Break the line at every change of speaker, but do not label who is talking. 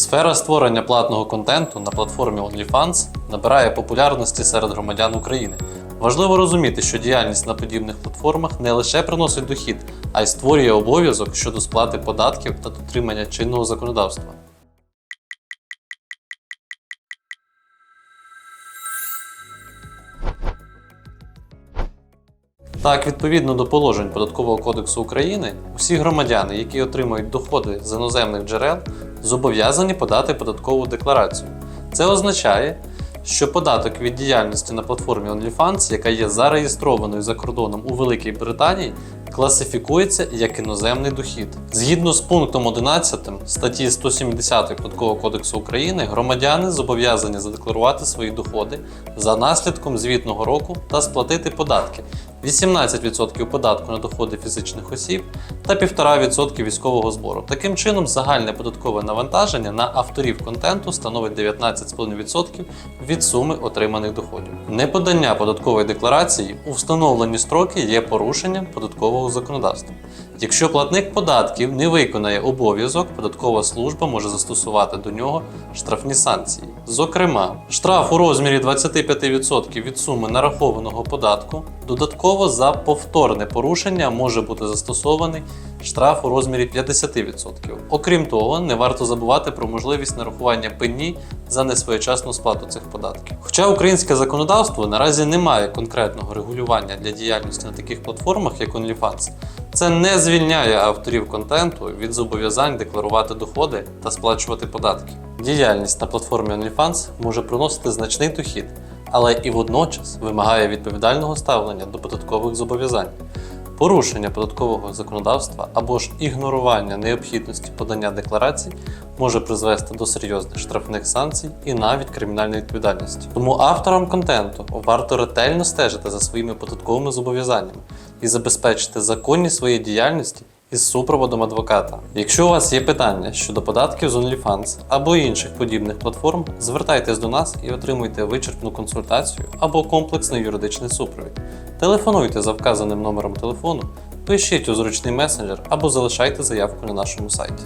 Сфера створення платного контенту на платформі OnlyFans набирає популярності серед громадян України. Важливо розуміти, що діяльність на подібних платформах не лише приносить дохід, а й створює обов'язок щодо сплати податків та дотримання чинного законодавства. Так, відповідно до положень Податкового кодексу України, усі громадяни, які отримують доходи з іноземних джерел, зобов'язані подати податкову декларацію. Це означає, що податок від діяльності на платформі OnlyFans, яка є зареєстрованою за кордоном у Великій Британії, класифікується як іноземний дохід. Згідно з пунктом 11 статті 170 Податкового кодексу України, громадяни зобов'язані задекларувати свої доходи за наслідком звітного року та сплатити податки. 18% податку на доходи фізичних осіб та 1,5% військового збору. Таким чином, загальне податкове навантаження на авторів контенту становить 19,5% від суми отриманих доходів. Неподання податкової декларації у встановлені строки є порушенням податкового законодавства. Якщо платник податків не виконає обов'язок, податкова служба може застосувати до нього штрафні санкції. Зокрема, штраф у розмірі 25% від суми нарахованого податку, додатково за повторне порушення може бути застосований штраф у розмірі 50%. Окрім того, не варто забувати про можливість нарахування пені за несвоєчасну сплату цих податків. Хоча українське законодавство наразі не має конкретного регулювання для діяльності на таких платформах, як OnlyFans, це не звільняє авторів контенту від зобов'язань декларувати доходи та сплачувати податки. Діяльність на платформі OnlyFans може приносити значний дохід, але і водночас вимагає відповідального ставлення до податкових зобов'язань. Порушення податкового законодавства або ж ігнорування необхідності подання декларацій може призвести до серйозних штрафних санкцій і навіть кримінальної відповідальності. Тому авторам контенту варто ретельно стежити за своїми податковими зобов'язаннями і забезпечити законність своєї діяльності із супроводом адвоката. Якщо у вас є питання щодо податків з OnlyFans або інших подібних платформ, звертайтесь до нас і отримуйте вичерпну консультацію або комплексний юридичний супровід. Телефонуйте за вказаним номером телефону, пишіть у зручний месенджер або залишайте заявку на нашому сайті.